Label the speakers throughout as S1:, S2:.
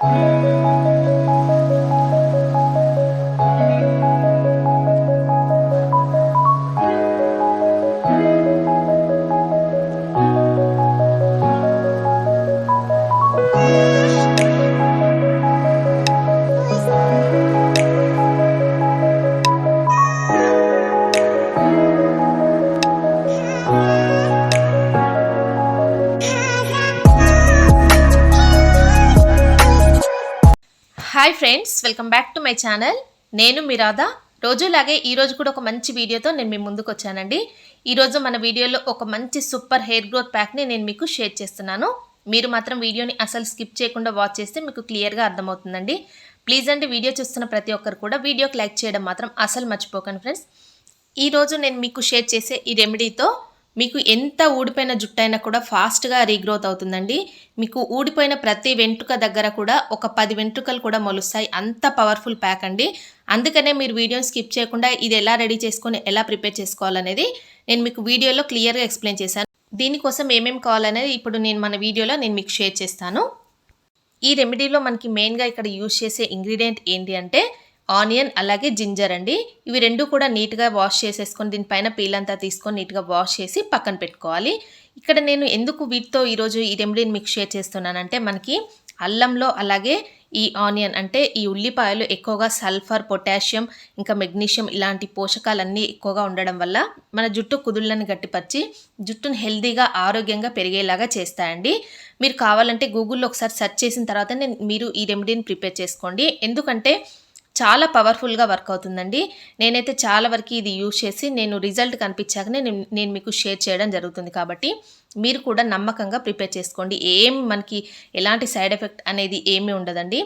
S1: Thank you. Friends welcome back to my channel. నేను మీ రాధా. రోజులాగే ఈరోజు కూడా ఒక మంచి వీడియోతో నేను మీ ముందుకు వచ్చానండి. ఈరోజు మన వీడియోలో ఒక మంచి సూపర్ హెయిర్ గ్రోత్ ప్యాక్ని నేను మీకు షేర్ చేస్తున్నాను. మీరు మాత్రం వీడియోని అసలు స్కిప్ చేయకుండా వాచ్ చేస్తే మీకు క్లియర్గా అర్థమవుతుందండి. ప్లీజ్ అండి వీడియో చూస్తున్న ప్రతి ఒక్కరు కూడా వీడియోకి లైక్ చేయడం మాత్రం అసలు మర్చిపోకండి ఫ్రెండ్స్. ఈరోజు నేను మీకు షేర్ చేసే ఈ రెమెడీతో మీకు ఎంత ఊడిపోయిన జుట్టు అయినా కూడా ఫాస్ట్గా రీగ్రోత్ అవుతుందండి. మీకు ఊడిపోయిన ప్రతి వెంట్రుక దగ్గర కూడా ఒక పది వెంట్రుకలు కూడా మొలుస్తాయి. అంత పవర్ఫుల్ ప్యాక్ అండి. అందుకనే మీరు వీడియోని స్కిప్ చేయకుండా ఇది ఎలా రెడీ చేసుకొని ఎలా ప్రిపేర్ చేసుకోవాలనేది నేను మీకు వీడియోలో క్లియర్గా ఎక్స్ప్లెయిన్ చేశాను. దీనికోసం ఏమేమి కావాలనేది ఇప్పుడు నేను మన వీడియోలో నేను మీకు షేర్ చేస్తాను. ఈ రెమెడీలో మనకి మెయిన్గా ఇక్కడ యూజ్ చేసే ఇంగ్రీడియంట్ ఏంటి అంటే ఆనియన్ అలాగే జింజర్ అండి. ఇవి రెండు కూడా నీట్గా వాష్ చేసేసుకొని దీనిపైన పీల్ అంతా తీసుకొని నీట్గా వాష్ చేసి పక్కన పెట్టుకోవాలి. ఇక్కడ నేను ఎందుకు వీటితో ఈరోజు ఈ రెమెడీని మిక్స్ షేర్ చేస్తున్నానంటే మనకి అల్లంలో అలాగే ఈ ఆనియన్ అంటే ఈ ఉల్లిపాయలు ఎక్కువగా సల్ఫర్ పొటాషియం ఇంకా మెగ్నీషియం ఇలాంటి పోషకాలన్నీ ఎక్కువగా ఉండడం వల్ల మన జుట్టు కుదుళ్ళని గట్టిపరిచి జుట్టును హెల్తీగా ఆరోగ్యంగా పెరిగేలాగా చేస్తాయండి. మీరు కావాలంటే గూగుల్లో ఒకసారి సెర్చ్ చేసిన తర్వాత నేను మీరు ఈ రెమెడీని ప్రిపేర్ చేసుకోండి. ఎందుకంటే చాలా పవర్ఫుల్గా వర్క్ అవుతుందండి. నేనైతే చాలా వరకు ఇది యూజ్ చేసి నేను రిజల్ట్ కనిపించాకనే నేను మీకు షేర్ చేయడం జరుగుతుంది కాబట్టి మీరు కూడా నమ్మకంగా ప్రిపేర్ చేసుకోండి. ఏం మనకి ఎలాంటి సైడ్ ఎఫెక్ట్ అనేది ఏమీ ఉండదండి.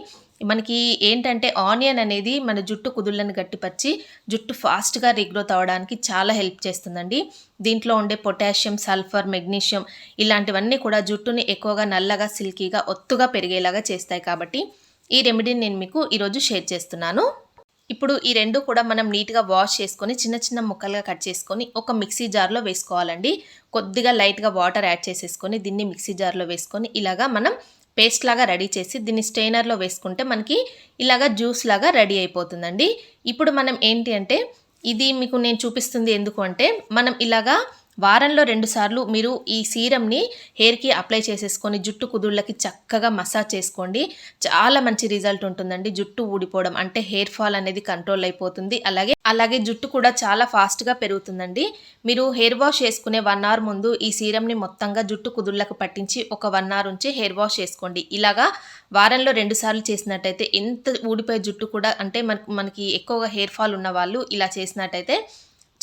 S1: మనకి ఏంటంటే ఆనియన్ అనేది మన జుట్టు కుదుళ్ళని గట్టిపరిచి జుట్టు ఫాస్ట్గా రీగ్రోత్ అవ్వడానికి చాలా హెల్ప్ చేస్తుందండి. దీంట్లో ఉండే పొటాషియం సల్ఫర్ మెగ్నీషియం ఇలాంటివన్నీ కూడా జుట్టుని ఎక్కువగా నల్లగా సిల్కీగా ఒత్తుగా పెరిగేలాగా చేస్తాయి కాబట్టి ఈ రెమెడీని నేను మీకు ఈరోజు షేర్ చేస్తున్నాను. ఇప్పుడు ఈ రెండు కూడా మనం నీట్గా వాష్ చేసుకొని చిన్న చిన్న ముక్కలుగా కట్ చేసుకొని ఒక మిక్సీ జార్లో వేసుకోవాలండి. కొద్దిగా లైట్గా వాటర్ యాడ్ చేసేసుకొని దీన్ని మిక్సీ జార్లో వేసుకొని ఇలాగా మనం పేస్ట్ లాగా రెడీ చేసి దీన్ని స్టెయినర్లో వేసుకుంటే మనకి ఇలాగా జ్యూస్ లాగా రెడీ అయిపోతుందండి. ఇప్పుడు మనం ఏంటి అంటే ఇది మీకు నేను చూపిస్తుంది ఎందుకు అంటే మనం ఇలాగా వారంలో రెండుసార్లు మీరు ఈ సీరమ్ని హెయిర్కి అప్లై చేసేసుకొని జుట్టు కుదుళ్ళకి చక్కగా మసాజ్ చేసుకోండి. చాలా మంచి రిజల్ట్ ఉంటుందండి. జుట్టు ఊడిపోవడం అంటే హెయిర్ ఫాల్ అనేది కంట్రోల్ అయిపోతుంది. అలాగే అలాగే జుట్టు కూడా చాలా ఫాస్ట్గా పెరుగుతుందండి. మీరు హెయిర్ వాష్ చేసుకునే వన్ అవర్ ముందు ఈ సీరమ్ని మొత్తంగా జుట్టు కుదుళ్ళకు పట్టించి ఒక వన్ అవర్ ఉంచి హెయిర్ వాష్ చేసుకోండి. ఇలాగా వారంలో రెండు సార్లు చేసినట్టయితే ఎంత ఊడిపోయే జుట్టు కూడా అంటే మనకి ఎక్కువగా హెయిర్ ఫాల్ ఉన్న వాళ్ళు ఇలా చేసినట్టయితే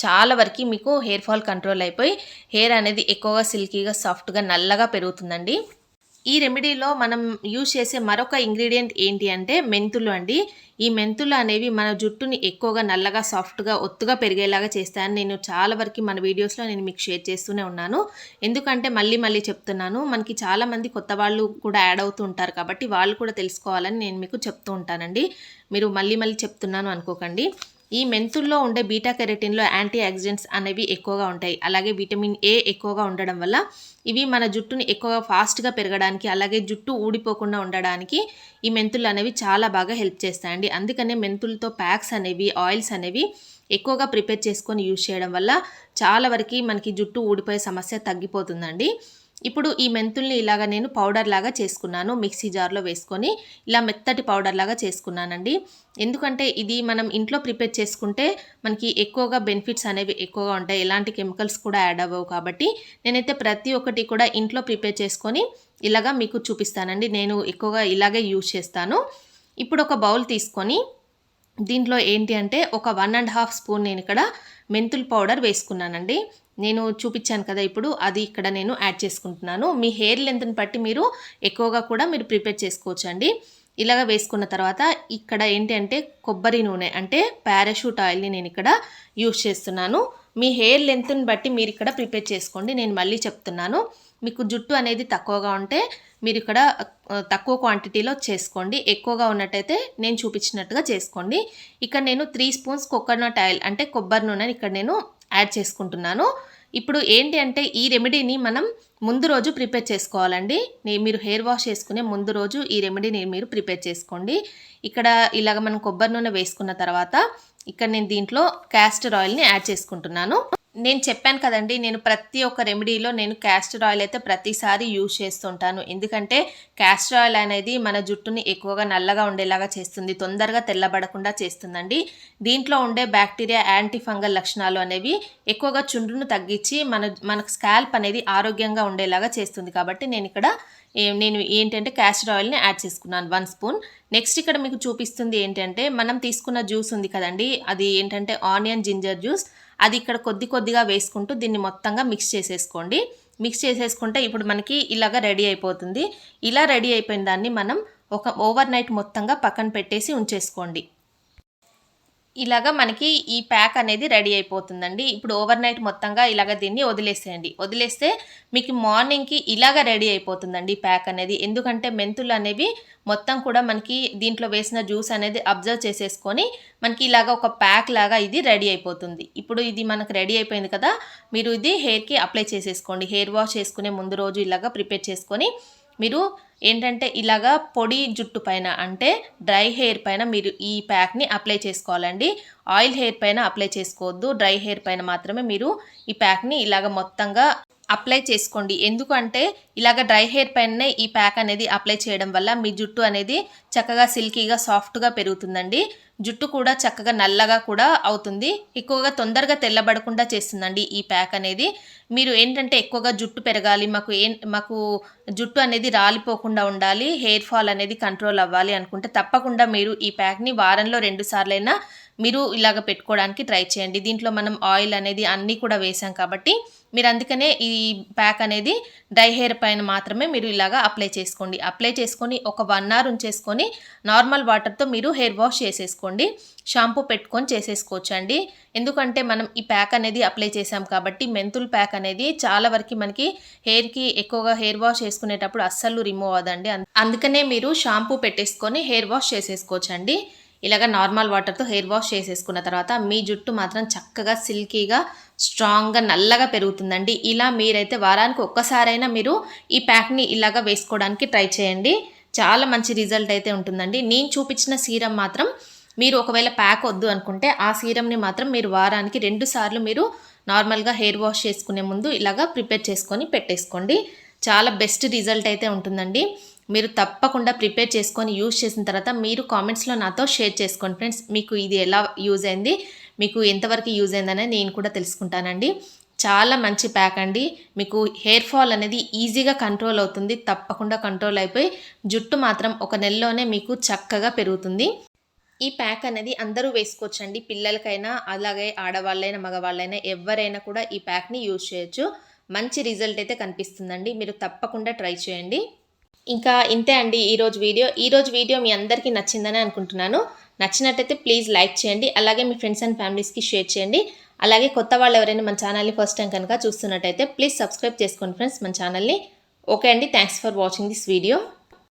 S1: చాలా వరకు మీకు హెయిర్ ఫాల్ కంట్రోల్ అయిపోయి హెయిర్ అనేది ఎక్కువగా సిల్కీగా సాఫ్ట్గా నల్లగా పెరుగుతుందండి. ఈ రెమెడీలో మనం యూజ్ చేసే మరొక ఇంగ్రీడియంట్ ఏంటి అంటే మెంతులు అండి. ఈ మెంతులు అనేవి మన జుట్టుని ఎక్కువగా నల్లగా సాఫ్ట్గా ఒత్తుగా పెరిగేలాగా చేస్తాయని నేను చాలా వరకు మన వీడియోస్లో నేను మీకు షేర్ చేస్తూనే ఉన్నాను. ఎందుకంటే మళ్ళీ మళ్ళీ చెప్తున్నాను మనకి చాలామంది కొత్త వాళ్ళు కూడా యాడ్ అవుతూ ఉంటారు కాబట్టి వాళ్ళు కూడా తెలుసుకోవాలని నేను మీకు చెప్తూ ఉంటానండి. మీరు మళ్ళీ మళ్ళీ చెప్తున్నాను అనుకోకండి. ఈ మెంతుల్లో ఉండే బీటా కెరటిన్లో యాంటీ ఆక్సిడెంట్స్ అనేవి ఎక్కువగా ఉంటాయి. అలాగే విటమిన్ ఏ ఎక్కువగా ఉండడం వల్ల ఇవి మన జుట్టుని ఎక్కువగా ఫాస్ట్గా పెరగడానికి అలాగే జుట్టు ఊడిపోకుండా ఉండడానికి ఈ మెంతులు అనేవి చాలా బాగా హెల్ప్ చేస్తాయండి. అందుకనే మెంతులతో ప్యాక్స్ అనేవి ఆయిల్స్ అనేవి ఎక్కువగా ప్రిపేర్ చేసుకొని యూజ్ చేయడం వల్ల చాలా వరకు మనకి జుట్టు ఊడిపోయే సమస్య తగ్గిపోతుందండి. ఇప్పుడు ఈ మెంతుల్ని ఇలాగ నేను పౌడర్ లాగా చేసుకున్నాను మిక్సీ జార్లో వేసుకొని ఇలా మెత్తటి పౌడర్ లాగా చేసుకున్నానండి. ఎందుకంటే ఇది మనం ఇంట్లో ప్రిపేర్ చేసుకుంటే మనకి ఎక్కువగా బెనిఫిట్స్ అనేవి ఎక్కువగా ఉంటాయి. ఎలాంటి కెమికల్స్ కూడా యాడ్ అవ్వవు కాబట్టి నేనైతే ప్రతి ఒక్కటి కూడా ఇంట్లో ప్రిపేర్ చేసుకొని ఇలాగా మీకు చూపిస్తానండి. నేను ఎక్కువగా ఇలాగే యూజ్ చేస్తాను. ఇప్పుడు ఒక బౌల్ తీసుకొని దీంట్లో ఏంటి అంటే ఒక వన్ అండ్ హాఫ్ స్పూన్ నేను ఇక్కడ మెంతుల్ పౌడర్ వేసుకున్నానండి. నేను చూపించాను కదా ఇప్పుడు అది ఇక్కడ నేను యాడ్ చేసుకుంటున్నాను. మీ హెయిర్ లెంత్ని బట్టి మీరు ఎక్కువగా కూడా మీరు ప్రిపేర్ చేసుకోవచ్చు అండి ఇలాగ వేసుకున్న తర్వాత ఇక్కడ ఏంటి అంటే కొబ్బరి నూనె అంటే పారాషూట్ ఆయిల్ని నేను ఇక్కడ యూజ్ చేస్తున్నాను. మీ హెయిర్ లెంత్ని బట్టి మీరు ఇక్కడ ప్రిపేర్ చేసుకోండి. నేను మళ్ళీ చెప్తున్నాను. మీకు జుట్టు అనేది తక్కువగా ఉంటే మీరు ఇక్కడ తక్కువ క్వాంటిటీలో చేసుకోండి. ఎక్కువగా ఉన్నట్టయితే నేను చూపించినట్టుగా చేసుకోండి. ఇక్కడ నేను త్రీ స్పూన్స్ కోకోనట్ ఆయిల్ అంటే కొబ్బరి నూనెని ఇక్కడ నేను యాడ్ చేసుకుంటున్నాను. ఇప్పుడు ఏంటి అంటే ఈ రెమెడీని మనం ముందు రోజు ప్రిపేర్ చేసుకోవాలండి. మీరు హెయిర్ వాష్ చేసుకునే ముందు రోజు ఈ రెమెడీని మీరు ప్రిపేర్ చేసుకోండి. ఇక్కడ ఇలాగ మనం కొబ్బరి నూనె వేసుకున్న తర్వాత ఇక్కడ నేను దీంట్లో క్యాస్టర్ ఆయిల్ని యాడ్ చేసుకుంటున్నాను. నేను చెప్పాను కదండి నేను ప్రతి ఒక్క రెమెడీలో నేను క్యాస్టర్ ఆయిల్ అయితే ప్రతిసారి యూజ్ చేస్తుంటాను. ఎందుకంటే క్యాస్టర్ ఆయిల్ అనేది మన జుట్టుని ఎక్కువగా నల్లగా ఉండేలాగా చేస్తుంది తొందరగా తెల్లబడకుండా చేస్తుందండి. దీంట్లో ఉండే బ్యాక్టీరియా యాంటీ ఫంగల్ లక్షణాలు అనేవి ఎక్కువగా చుండ్రును తగ్గించి మన మనకు స్కాల్ప్ అనేది ఆరోగ్యంగా ఉండేలాగా చేస్తుంది. కాబట్టి నేను ఇక్కడ నేను ఏంటంటే క్యాస్టర్ ఆయిల్ని యాడ్ చేసుకున్నాను వన్ స్పూన్ నెక్స్ట్ ఇక్కడ మీకు చూపిస్తుంది ఏంటంటే మనం తీసుకున్న జ్యూస్ ఉంది కదండి అది ఏంటంటే ఆనియన్ జింజర్ జ్యూస్ అది ఇక్కడ కొద్ది కొద్దిగా వేసుకుంటూ దీన్ని మొత్తంగా మిక్స్ చేసేసుకోండి. మిక్స్ చేసేసుకుంటే ఇప్పుడు మనకి ఇలాగా రెడీ అయిపోతుంది. ఇలా రెడీ అయిపోయిన దాన్ని మనం ఒక ఓవర్ నైట్ మొత్తంగా పక్కన పెట్టేసి ఉంచేసుకోండి. ఇలాగా మనకి ఈ ప్యాక్ అనేది రెడీ అయిపోతుందండి. ఇప్పుడు ఓవర్ నైట్ మొత్తంగా ఇలాగ దీన్ని వదిలేసేయండి. వదిలేస్తే మీకు మార్నింగ్కి ఇలాగ రెడీ అయిపోతుందండి ప్యాక్ అనేది. ఎందుకంటే మెంతులు అనేవి మొత్తం కూడా మనకి దీంట్లో వేసిన జ్యూస్ అనేది అబ్జర్వ్ చేసేసుకొని మనకి ఇలాగ ఒక ప్యాక్ లాగా ఇది రెడీ అయిపోతుంది. ఇప్పుడు ఇది మనకు రెడీ అయిపోయింది కదా మీరు ఇది హెయిర్కి అప్లై చేసేసుకోండి. హెయిర్ వాష్ చేసుకునే ముందు రోజు ఇలాగ ప్రిపేర్ చేసుకొని మీరు ఏంటంటే ఇలాగా పొడి జుట్టు పైన అంటే డ్రై హెయిర్ పైన మీరు ఈ ప్యాక్ని అప్లై చేసుకోవాలండి. ఆయిల్ హెయిర్ పైన అప్లై చేసుకోవద్దు. డ్రై హెయిర్ పైన మాత్రమే మీరు ఈ ప్యాక్ని ఇలాగ మొత్తంగా అప్లై చేసుకోండి. ఎందుకంటే ఇలాగ డ్రై హెయిర్ పైననే ఈ ప్యాక్ అనేది అప్లై చేయడం వల్ల మీ జుట్టు అనేది చక్కగా సిల్కీగా సాఫ్ట్గా పెరుగుతుందండి. జుట్టు కూడా చక్కగా నల్లగా కూడా అవుతుంది. ఎక్కువగా తొందరగా తెల్లబడకుండా చేస్తుందండి ఈ ప్యాక్ అనేది. మీరు ఏంటంటే ఎక్కువగా జుట్టు పెరగాలి మాకు ఏం మాకు జుట్టు అనేది రాలిపోకుండా ఉండాలి హెయిర్ ఫాల్ అనేది కంట్రోల్ అవ్వాలి అనుకుంటే తప్పకుండా మీరు ఈ ప్యాక్ని వారంలో రెండు సార్లైనా మీరు ఇలాగ పెట్టుకోవడానికి ట్రై చేయండి. దీంట్లో మనం ఆయిల్ అనేది అన్నీ కూడా వేసాం కాబట్టి మీరు అందుకనే ఈ ప్యాక్ అనేది డ్రై హెయిర్ పైన మాత్రమే మీరు ఇలాగా అప్లై చేసుకోండి. అప్లై చేసుకొని ఒక వన్ అవర్ ఉంచేసుకొని నార్మల్ వాటర్తో మీరు హెయిర్ వాష్ చేసేసుకోండి. షాంపూ పెట్టుకొని చేసేసుకోవచ్చు అండి ఎందుకంటే మనం ఈ ప్యాక్ అనేది అప్లై చేసాం కాబట్టి మెంతుల్ ప్యాక్ అనేది చాలా వరకు మనకి హెయిర్కి ఎక్కువగా హెయిర్ వాష్ చేసుకునేటప్పుడు అస్సలు రిమూవ్ అవ్వదండి. అందుకనే మీరు షాంపూ పెట్టేసుకొని హెయిర్ వాష్ చేసేసుకోవచ్చు అండి ఇలాగ నార్మల్ వాటర్తో హెయిర్ వాష్ చేసేసుకున్న తర్వాత మీ జుట్టు మాత్రం చక్కగా సిల్కీగా స్ట్రాంగ్గా నల్లగా పెరుగుతుందండి. ఇలా మీరైతే వారానికి ఒక్కసారైనా మీరు ఈ ప్యాక్ని ఇలాగ వేసుకోవడానికి ట్రై చేయండి. చాలా మంచి రిజల్ట్ అయితే ఉంటుందండి. నేను చూపించిన సీరం మాత్రం మీరు ఒకవేళ ప్యాక్ వద్దు అనుకుంటే ఆ సీరంని మాత్రం మీరు వారానికి రెండు సార్లు మీరు నార్మల్గా హెయిర్ వాష్ చేసుకునే ముందు ఇలాగా ప్రిపేర్ చేసుకొని పెట్టేసుకోండి. చాలా బెస్ట్ రిజల్ట్ అయితే ఉంటుందండి. మీరు తప్పకుండా ప్రిపేర్ చేసుకొని యూజ్ చేసిన తర్వాత మీరు కామెంట్స్లో నాతో షేర్ చేసుకోండి ఫ్రెండ్స్. మీకు ఇది ఎలా యూజ్ అయింది మీకు ఎంతవరకు యూజ్ అయిందనే నేను కూడా తెలుసుకుంటానండి. చాలా మంచి ప్యాక్ అండి. మీకు హెయిర్ ఫాల్ అనేది ఈజీగా కంట్రోల్ అవుతుంది తప్పకుండా కంట్రోల్ అయిపోయి జుట్టు మాత్రం ఒక నెలలోనే మీకు చక్కగా పెరుగుతుంది. ఈ ప్యాక్ అనేది అందరూ వేసుకోవచ్చండి. పిల్లలకైనా అలాగే ఆడవాళ్ళైనా మగవాళ్ళైనా ఎవరైనా కూడా ఈ ప్యాక్ని యూజ్ చేయొచ్చు. మంచి రిజల్ట్ అయితే కనిపిస్తుందండి. మీరు తప్పకుండా ట్రై చేయండి. ఇంకా ఇంతే అండి ఈరోజు వీడియో. ఈరోజు వీడియో మీ అందరికీ నచ్చిందని అనుకుంటున్నాను. నచ్చినట్టయితే ప్లీజ్ లైక్ చేయండి. అలాగే మీ ఫ్రెండ్స్ అండ్ ఫ్యామిలీస్కి షేర్ చేయండి. అలాగే కొత్త వాళ్ళు ఎవరైనా మన ఛానల్ని ఫస్ట్ టైం కనుక చూస్తున్నట్టయితే ప్లీజ్ సబ్స్క్రైబ్ చేసుకోండి ఫ్రెండ్స్ మన ఛానల్ని. ఓకే అండి. Thanks for watching this video.